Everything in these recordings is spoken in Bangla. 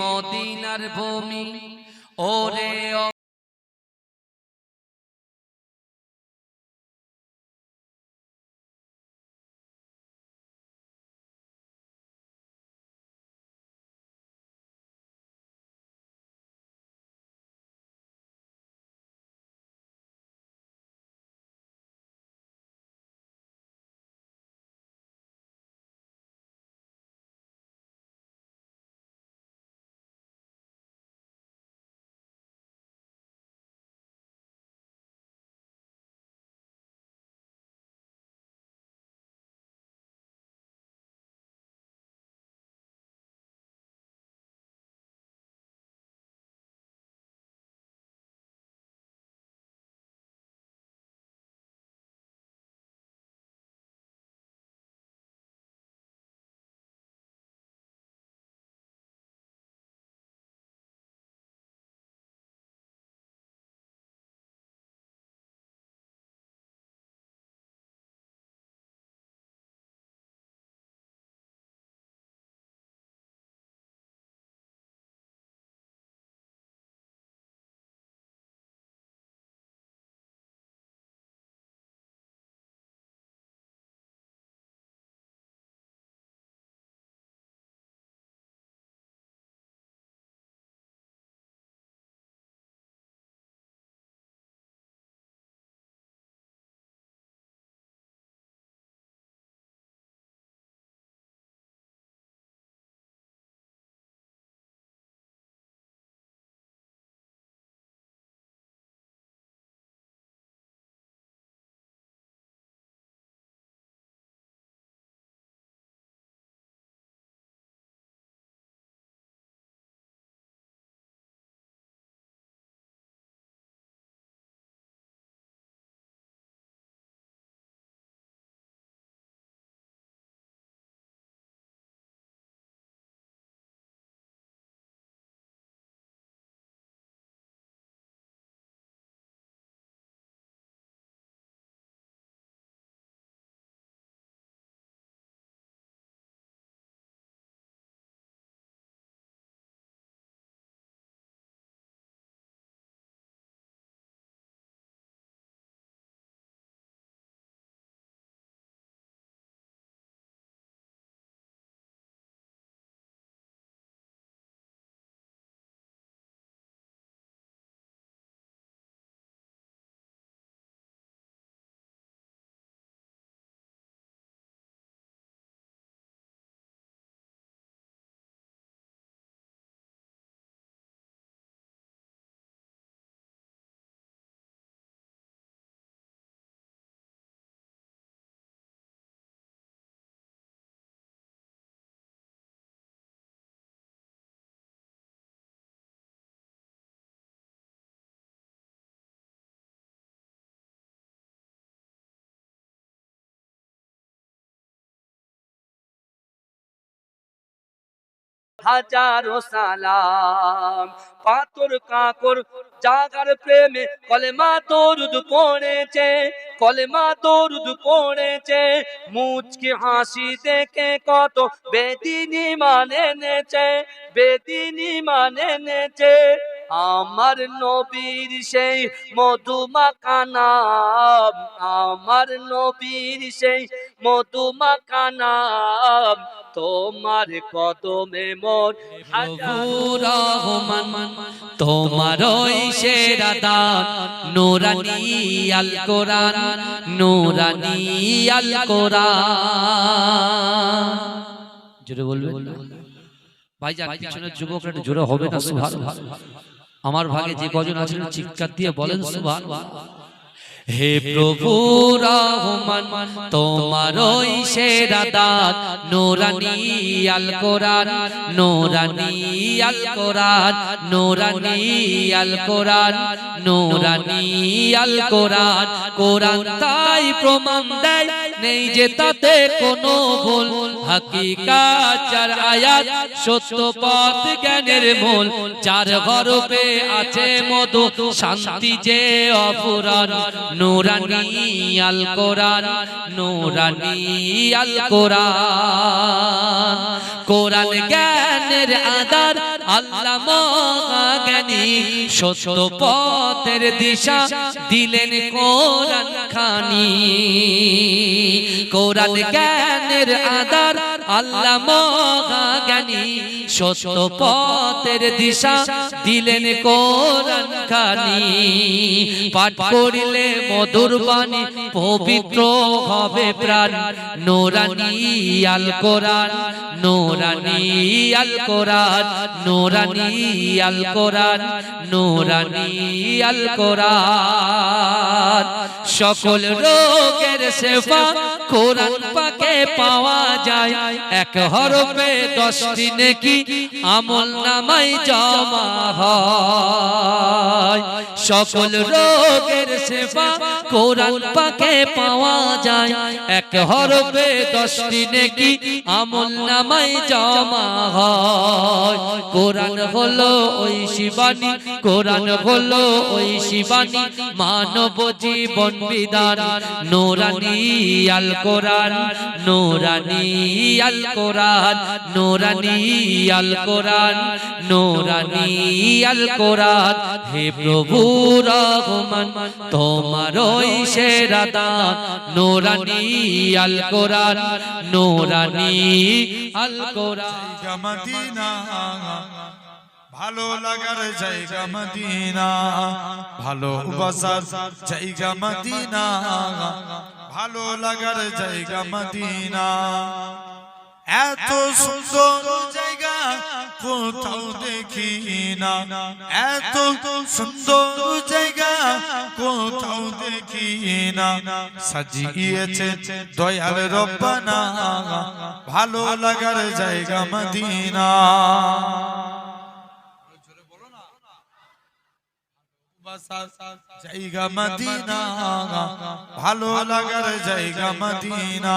মদিনার ভূমি। ওরে হাজারো সালাম। পাথর কাকর জাগার প্রেমে কলেমা দরুদ পড়েছে, কলেমা দরুদ পড়েছে। মুচকি হাসি দেখে কত বেদিনী মানে নেছে বেদিনী মানে নেছে আমার নবীর সেই মধুমাকানাম আমার নবীর সেই মধুমাকানাম তোমার কদমে মন রহমান তোমার ওই সেরা দান নোরানি আল কোরআন নোরানি আল কোরআন। জোরে বলবেন? ভাই পিছনের যুবকরা জোরে হবে না সুভান আমার ভাগে যে কজন আছেন চিৎকার দিয়ে বলেন সুভান হে প্রভু, রহমান, তোমার ওই সেরা দাদ নোরানি আল কোরআন নোরানি আল কোরআন নোরানি আল কোরআন নোরানি আল কোরআন কোরআন তাই প্রমাণ দেয় নেই যে তাতে কোনো ভুল। হাকিকাত চার আয়াত সত্য পথ জ্ঞানের মূল। চার গর্বে আছে মধু, শান্তি যে অপুরাণ। নুরানি আল কোরআন, নুরানি আল কোরআন। কোরআন জ্ঞানের আদার, আল্লাহ মহাজ্ঞানী সত্য পথের দিশা দিলেন কোরআন খানি। কোরআন জ্ঞানের আদার, আল্লাহ জ্ঞানী সত্য পথের দিশা দিলেন কোরআন খানি। পাঠ করিলে মধুর বাণী পবিত্র হবে প্রাণ। নোরানি আল কোরআন, নোরানি আল কোরআন, নোরানি আল কোরআন, নোরানি আল কোরআন। সকল রোগের সেবা কোরআন পাকে পাওয়া যায়। এক হরফে দশটি নেকি আমল নামাই জমা হয়। সকল রোগের সেবা কোরআন পাকে পাওয়া যায়। এক হরফে দশটি নেকি আমল নামাই জমা হয়। কোরআন হলো ওই শিবানী, কোরআন হলো ওই শিবানী, মানব জীবন বিধান। নোরানি আল কোরআন, নোরানি আল কোরআন, নোরানি আল কোরআন, নোরানি আল কোরআন। হে প্রভু রহমান, তোমার ওই সেরা দান। নোরানি আল কোরআন, নোরানি আল কোরআন। ভালো লাগার জায়গা মদিনা, ভালো বাসার জায়গা মদিনা, ভালো লাগার জায়গা মদিনা। এত সুন্দর জায়গা কোথাও দেখি না। এত সুন্দর জায়গা কোথাও দেখি না। সাজিয়েছে দয়াল রব্বানা। ভালো লাগার জায়গা মদিনা। জায়গা মদিনা। ভালো লাগার জায়গা মদিনা।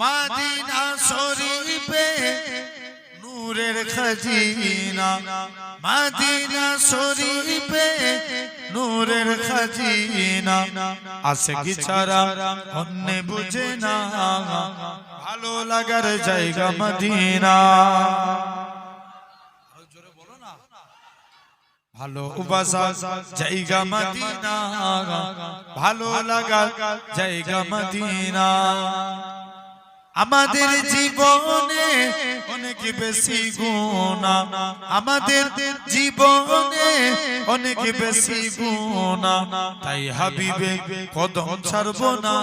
মাদিনা শরীফে নূরের খাজিনা। মাদিনা শরীফে নূরের খাজিনা। আসে কি ছাড়া অন্য বুঝে না। ভালো লাগার জায়গা মদিনা। ভালো বাসা জায়গা মদিনা। ভালো লাগা জায়গা মদিনা। আমাদের জীবনে অনেক বেশি গুণা। আমাদের জীবনে অনেক বেশি গুণা। তাই হাবিবে কদম ছাড়ব না।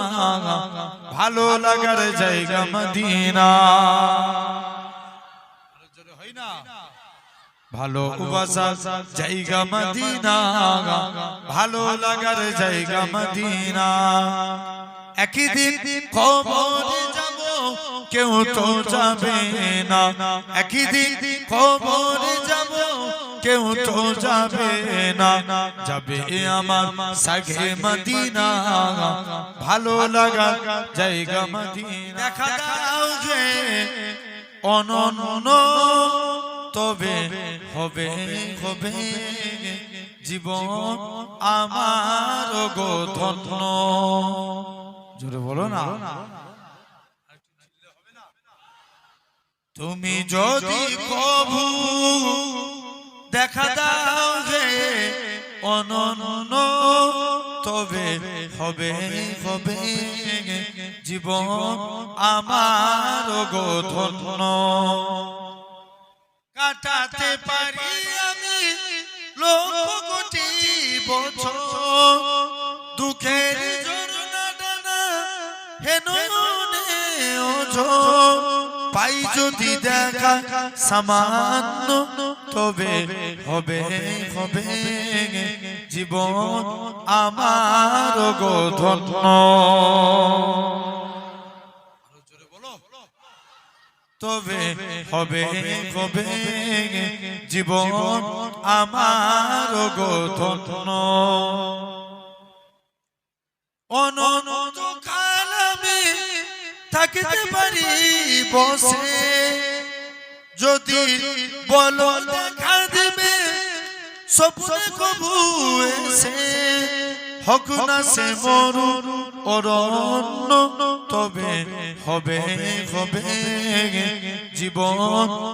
ভালো লাগার জায়গা মদিনা। ভালো বাসা জায়গা মদিনা। ভালো লাগার জায়গা মদিনা। একই দিন কবরে যাব কেউ তো যাবে না। একই দিন কবরে যাব, কেউ তো যাবে না। যাবে আমার সাগে মদিনা। ভালো লাগা জায়গা মদিনা। দেখা দাও যে অনন্য, তবে হবে হবে। জীবন আমার গো ধন্য। জোরে বলো না। তুমি যদি কভু দেখা দাও যে অনন্য তবে হবে হবে জীবন আমার গো ধন্য। কাটাতে পারি আমি লক্ষ কোটি বছর দুঃখের পাই যদি দেখা সামান্য তবে হবে হবে জীবন আমার ধন্য। তবে হবে হবে। জীবন আমার গো ধন্য। অনন্ত থাকিতে পারি, বসে। যদি বলো দেখা দেবে সপনে কবু এসে। হক না সে মরু অরণ্য, তবে হবে হবে জীবন